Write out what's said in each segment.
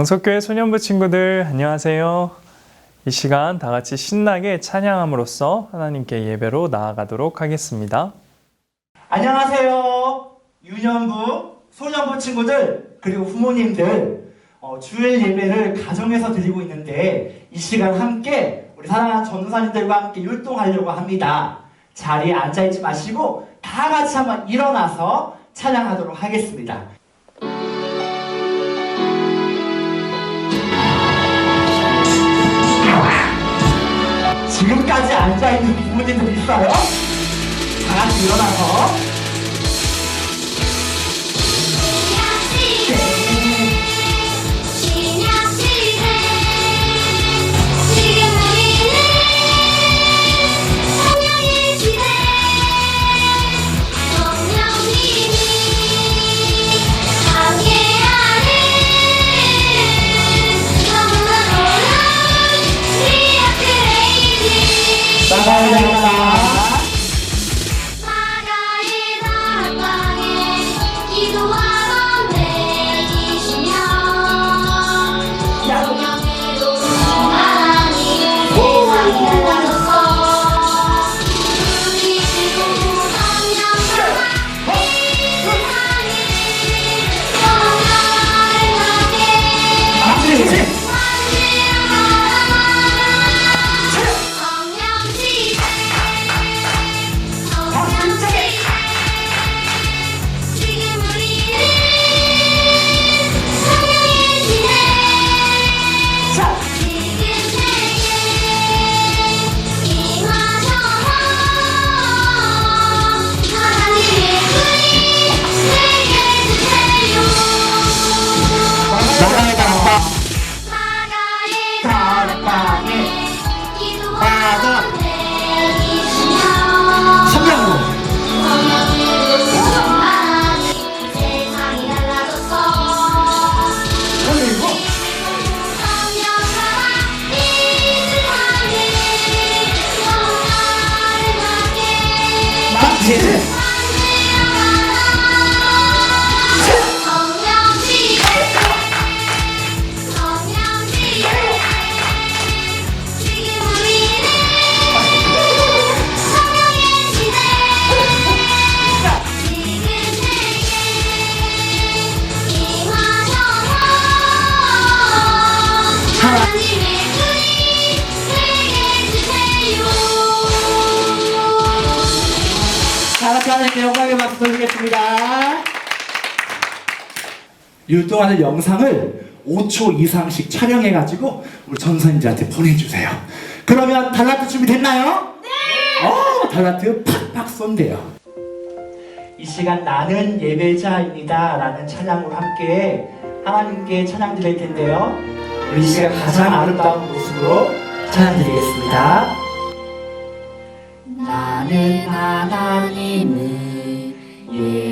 광석교회 소년부 친구들 안녕하세요. 이 시간 다 같이 신나게 찬양함으로써 하나님께 예배로 나아가도록 하겠습니다. 안녕하세요. 유년부, 소년부 친구들, 그리고 부모님들, 어, 주일 예배를 가정에서 드리고 있는데, 이 시간 함께 우리 사랑하는 전도사님들과 함께 율동하려고 합니다. 자리에 앉아있지 마시고, 다 같이 한번 일어나서 찬양하도록 하겠습니다. 지금까지 앉아있는 부모님들 있어요? 다 같이 일어나서 드리겠습니다. 율동하는 영상을 5초 이상씩 촬영해가지고 우리 전사님들한테 보내주세요. 그러면 달라트 준비됐나요? 네! 어, 달라트 팍팍 쏜대요. 이 시간 나는 예배자입니다 라는 찬양으로 함께 하나님께 찬양 드릴 텐데요. 우리 이 시간 가장 아름다운 모습으로 찬양 드리겠습니다. 나는 하나님을 예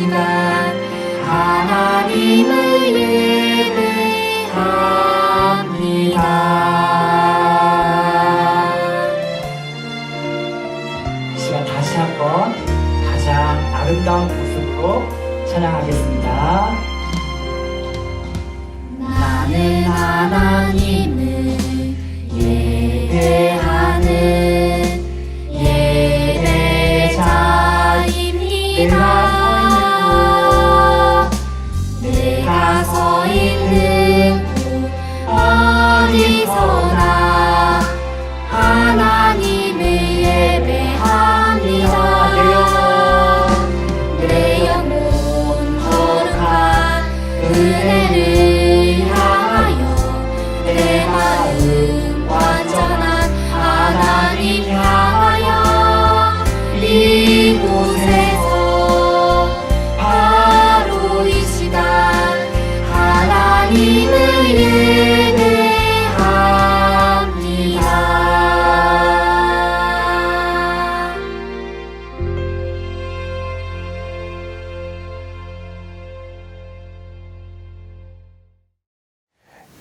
시간 하나님을 예배합니다. 이 시간 다시 한번 가장 아름다운 모습으로 찬양하겠습니다. 나는 하나님 어디서나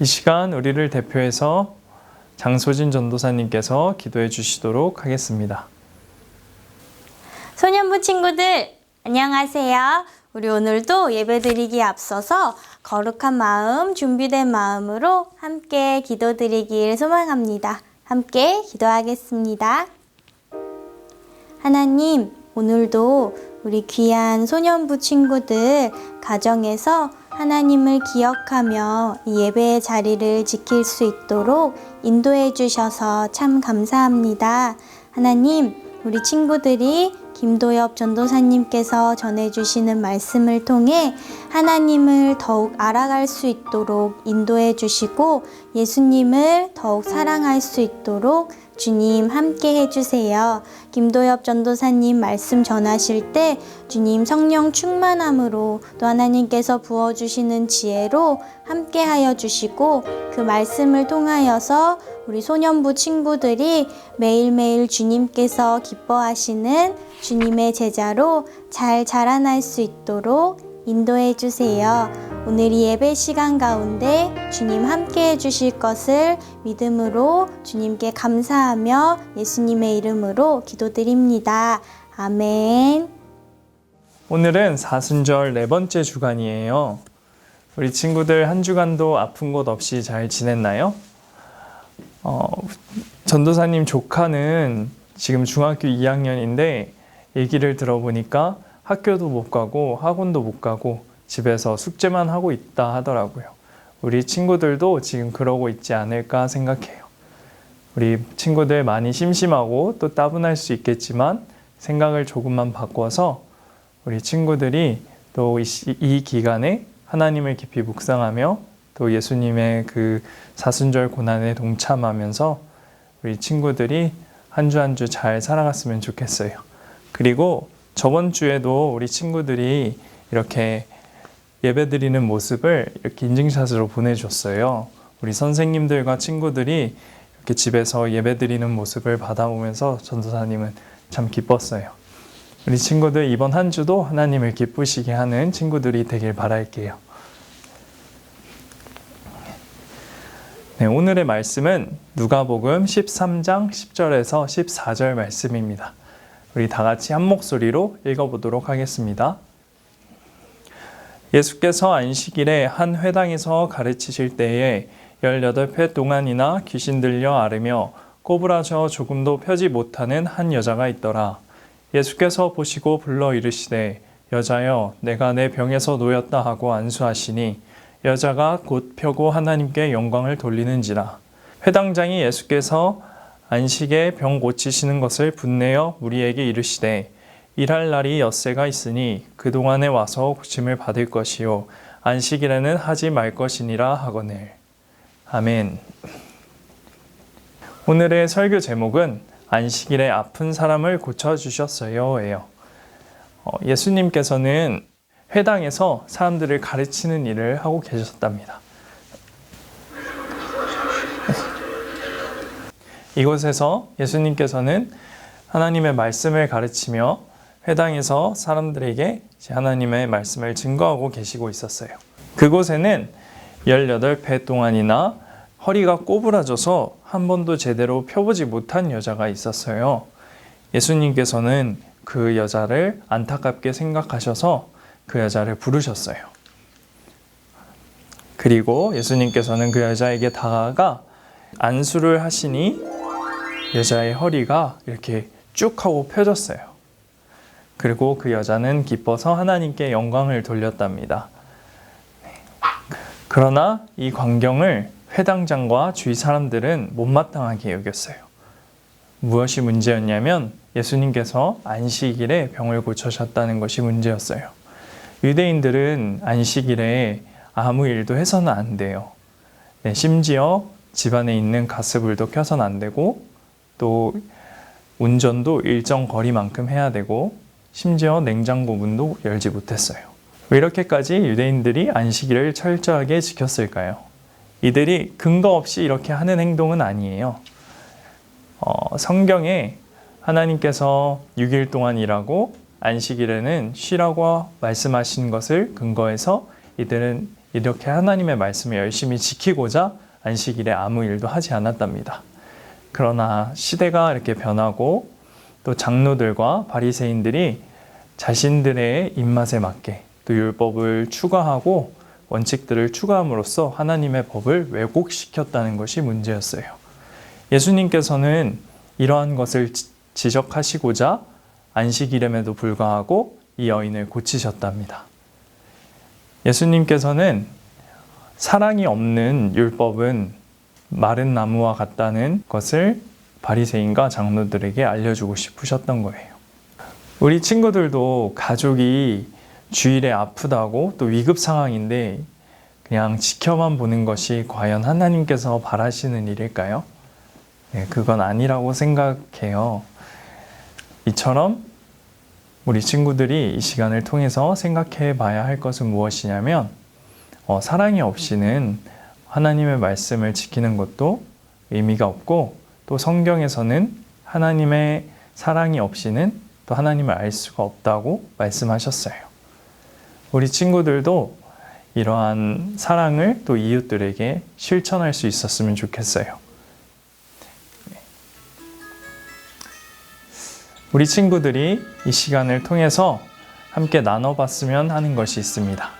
이 시간 우리를 대표해서 장소진 전도사님께서 기도해 주시도록 하겠습니다. 소년부 친구들, 안녕하세요. 우리 오늘도 예배드리기에 앞서서 거룩한 마음, 준비된 마음으로 함께 기도드리길 소망합니다. 함께 기도하겠습니다. 하나님, 오늘도 우리 귀한 소년부 친구들 가정에서 하나님을 기억하며 이 예배의 자리를 지킬 수 있도록 인도해 주셔서 참 감사합니다. 하나님, 우리 친구들이 김도엽 전도사님께서 전해주시는 말씀을 통해 하나님을 더욱 알아갈 수 있도록 인도해 주시고 예수님을 더욱 사랑할 수 있도록 주님 함께 해주세요. 김도엽 전도사님 말씀 전하실 때 주님 성령 충만함으로 또 하나님께서 부어주시는 지혜로 함께 하여 주시고 그 말씀을 통하여서 우리 소년부 친구들이 매일매일 주님께서 기뻐하시는 주님의 제자로 잘 자라날 수 있도록 인도해 주세요. 오늘 이 예배 시간 가운데 주님 함께 해 주실 것을 믿음으로 주님께 감사하며 예수님의 이름으로 기도드립니다. 아멘. 오늘은 사순절 네 번째 주간이에요. 우리 친구들 한 주간도 아픈 곳 없이 잘 지냈나요? 어, 전도사님 조카는 지금 중학교 2학년인데 얘기를 들어보니까 학교도 못 가고 학원도 못 가고 집에서 숙제만 하고 있다 하더라고요. 우리 친구들도 지금 그러고 있지 않을까 생각해요. 우리 친구들 많이 심심하고 또 따분할 수 있겠지만 생각을 조금만 바꿔서 우리 친구들이 또 이 기간에 하나님을 깊이 묵상하며 또 예수님의 그 사순절 고난에 동참하면서 우리 친구들이 한 주 한 주 잘 살아갔으면 좋겠어요. 그리고 저번 주에도 우리 친구들이 이렇게 예배 드리는 모습을 이렇게 인증샷으로 보내줬어요. 우리 선생님들과 친구들이 이렇게 집에서 예배 드리는 모습을 받아보면서 전도사님은 참 기뻤어요. 우리 친구들 이번 한 주도 하나님을 기쁘시게 하는 친구들이 되길 바랄게요. 네, 오늘의 말씀은 누가복음 13장 10절에서 14절 말씀입니다. 우리 다 같이 한 목소리로 읽어보도록 하겠습니다. 예수께서 안식일에 한 회당에서 가르치실 때에 18회 동안이나 귀신 들려 앓으며 꼬부라져 조금도 펴지 못하는 한 여자가 있더라. 예수께서 보시고 불러 이르시되 여자여 내가 내 병에서 놓였다 하고 안수하시니 여자가 곧 펴고 하나님께 영광을 돌리는지라 회당장이 예수께서 안식에 병 고치시는 것을 분내어 우리에게 이르시되 일할 날이 엿새가 있으니 그동안에 와서 고침을 받을 것이요 안식일에는 하지 말 것이니라 하거늘 아멘 오늘의 설교 제목은 안식일에 아픈 사람을 고쳐 주셨어요예요. 어, 예수님께서는 회당에서 사람들을 가르치는 일을 하고 계셨답니다. 이곳에서 예수님께서는 하나님의 말씀을 가르치며 회당에서 사람들에게 하나님의 말씀을 증거하고 계시고 있었어요. 그곳에는 18배 동안이나 허리가 꼬부라져서 한 번도 제대로 펴보지 못한 여자가 있었어요. 예수님께서는 그 여자를 안타깝게 생각하셔서 그 여자를 부르셨어요. 그리고 예수님께서는 그 여자에게 다가가 안수를 하시니 여자의 허리가 이렇게 쭉 하고 펴졌어요. 그리고 그 여자는 기뻐서 하나님께 영광을 돌렸답니다. 그러나 이 광경을 회당장과 주위 사람들은 못마땅하게 여겼어요. 무엇이 문제였냐면 예수님께서 안식일에 병을 고쳐셨다는 것이 문제였어요. 유대인들은 안식일에 아무 일도 해서는 안 돼요. 네, 심지어 집안에 있는 가스불도 켜서는 안 되고 또 운전도 일정 거리만큼 해야 되고 심지어 냉장고 문도 열지 못했어요. 왜 이렇게까지 유대인들이 안식일을 철저하게 지켰을까요? 이들이 근거 없이 이렇게 하는 행동은 아니에요. 어, 성경에 하나님께서 6일 동안 일하고 안식일에는 쉬라고 말씀하신 것을 근거해서 이들은 이렇게 하나님의 말씀을 열심히 지키고자 안식일에 아무 일도 하지 않았답니다. 그러나 시대가 이렇게 변하고 또 장로들과 바리새인들이 자신들의 입맛에 맞게 또 율법을 추가하고 원칙들을 추가함으로써 하나님의 법을 왜곡시켰다는 것이 문제였어요. 예수님께서는 이러한 것을 지- 지적하시고자 안식일임에도 불구하고 이 여인을 고치셨답니다. 예수님께서는 사랑이 없는 율법은 마른 나무와 같다는 것을 바리새인과 장로들에게 알려주고 싶으셨던 거예요. 우리 친구들도 가족이 주일에 아프다고 또 위급 상황인데 그냥 지켜만 보는 것이 과연 하나님께서 바라시는 일일까요? 네, 그건 아니라고 생각해요. 이처럼 우리 친구들이 이 시간을 통해서 생각해 봐야 할 것은 무엇이냐면 어, 사랑이 없이는 하나님의 말씀을 지키는 것도 의미가 없고 또 성경에서는 하나님의 사랑이 없이는 또 하나님을 알 수가 없다고 말씀하셨어요. 우리 친구들도 이러한 사랑을 또 이웃들에게 실천할 수 있었으면 좋겠어요. 우리 친구들이 이 시간을 통해서 함께 나눠봤으면 하는 것이 있습니다.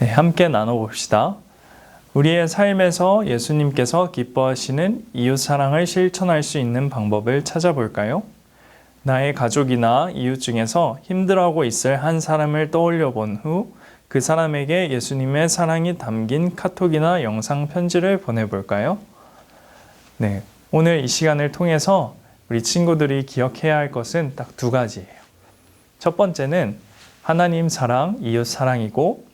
네, 함께 나눠봅시다. 우리의 삶에서 예수님께서 기뻐하시는 이웃 사랑을 실천할 수 있는 방법을 찾아볼까요? 나의 가족이나 이웃 중에서 힘들어하고 있을 한 사람을 떠올려 본 후 그 사람에게 예수님의 사랑이 담긴 카톡이나 영상 편지를 보내볼까요? 네, 오늘 이 시간을 통해서 우리 친구들이 기억해야 할 것은 딱 두 가지예요. 첫 번째는 하나님 사랑, 이웃 사랑이고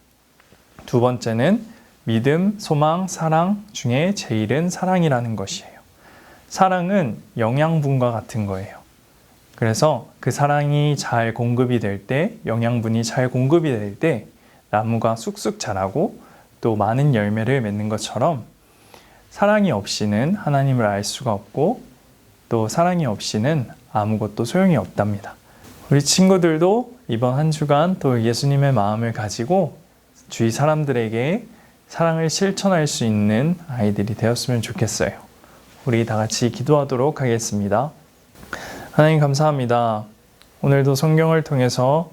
두 번째는 믿음, 소망, 사랑 중에 제일은 사랑이라는 것이에요. 사랑은 영양분과 같은 거예요. 그래서 그 사랑이 잘 공급이 될 때, 영양분이 잘 공급이 될 때, 나무가 쑥쑥 자라고 또 많은 열매를 맺는 것처럼 사랑이 없이는 하나님을 알 수가 없고 또 사랑이 없이는 아무것도 소용이 없답니다. 우리 친구들도 이번 한 주간 또 예수님의 마음을 가지고 주위 사람들에게 사랑을 실천할 수 있는 아이들이 되었으면 좋겠어요. 우리 다 같이 기도하도록 하겠습니다. 하나님 감사합니다. 오늘도 성경을 통해서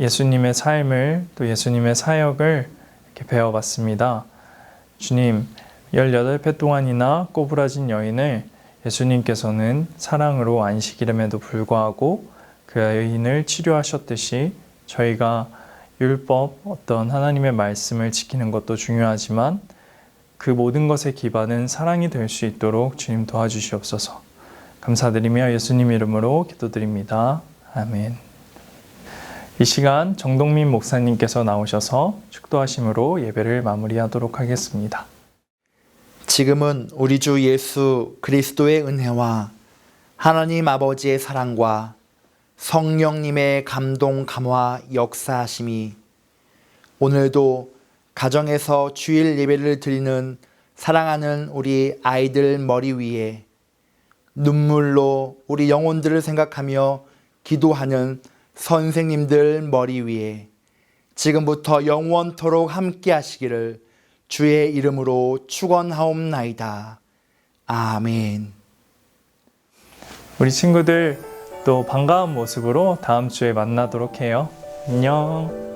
예수님의 삶을 또 예수님의 사역을 이렇게 배워봤습니다. 주님, 18회 동안이나 꼬부라진 여인을 예수님께서는 사랑으로 안식일임에도 불구하고 그 여인을 치료하셨듯이 저희가 율법, 어떤 하나님의 말씀을 지키는 것도 중요하지만 그 모든 것의 기반은 사랑이 될 수 있도록 주님 도와주시옵소서. 감사드리며 예수님 이름으로 기도드립니다. 아멘. 이 시간 정동민 목사님께서 나오셔서 축도하심으로 예배를 마무리하도록 하겠습니다. 지금은 우리 주 예수 그리스도의 은혜와 하나님 아버지의 사랑과 성령님의 감동 감화 역사하심이 오늘도 가정에서 주일 예배를 드리는 사랑하는 우리 아이들 머리 위에 눈물로 우리 영혼들을 생각하며 기도하는 선생님들 머리 위에 지금부터 영원토록 함께 하시기를 주의 이름으로 축원하옵나이다. 아멘. 우리 친구들 또 반가운 모습으로 다음 주에 만나도록 해요. 안녕.